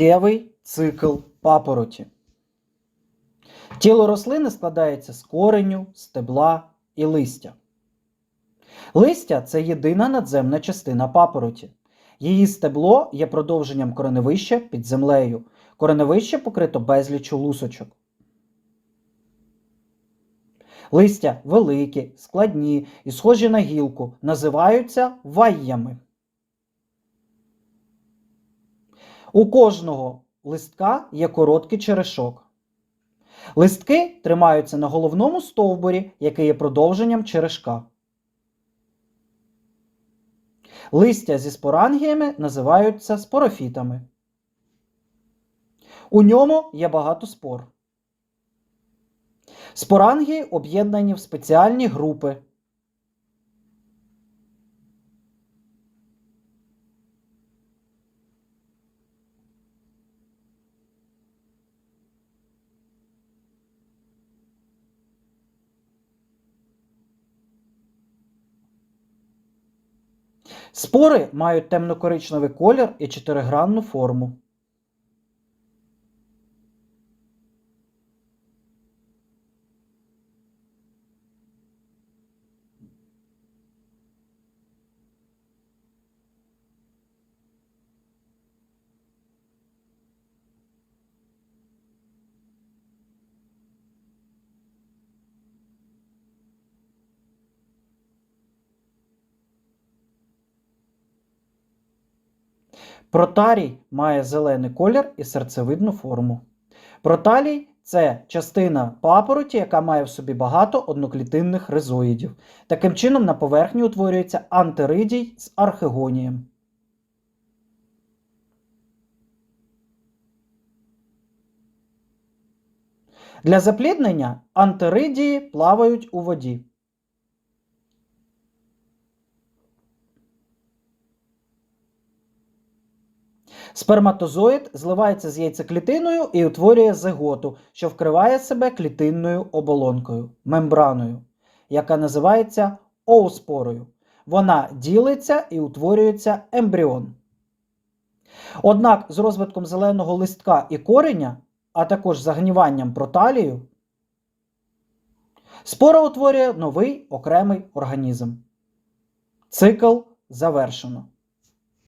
Життєвий цикл папороті. Тіло рослини складається з кореню, стебла і листя. Листя це єдина надземна частина папороті. Її стебло є продовженням кореневища під землею. Кореневище покрито безліччю лусочок. Листя великі, складні і схожі на гілку, називаються вайями. У кожного листка є короткий черешок. Листки тримаються на головному стовбурі, який є продовженням черешка. Листя зі спорангіями називаються спорофітами. У ньому є багато спор. Спорангії об'єднані в спеціальні групи. Спори мають темно-коричневий колір і чотиригранну форму. Протарій має зелений колір і серцевидну форму. Проталій це частина папороті, яка має в собі багато одноклітинних ризоїдів. Таким чином, на поверхні утворюється антеридій з архегонієм. Для запліднення антеридії плавають у воді. Сперматозоїд зливається з яйцеклітиною і утворює зиготу, що вкриває себе клітинною оболонкою, мембраною, яка називається ооспорою. Вона ділиться і утворюється ембріон. Однак з розвитком зеленого листка і кореня, а також загніванням проталію, спора утворює новий окремий організм. Цикл завершено.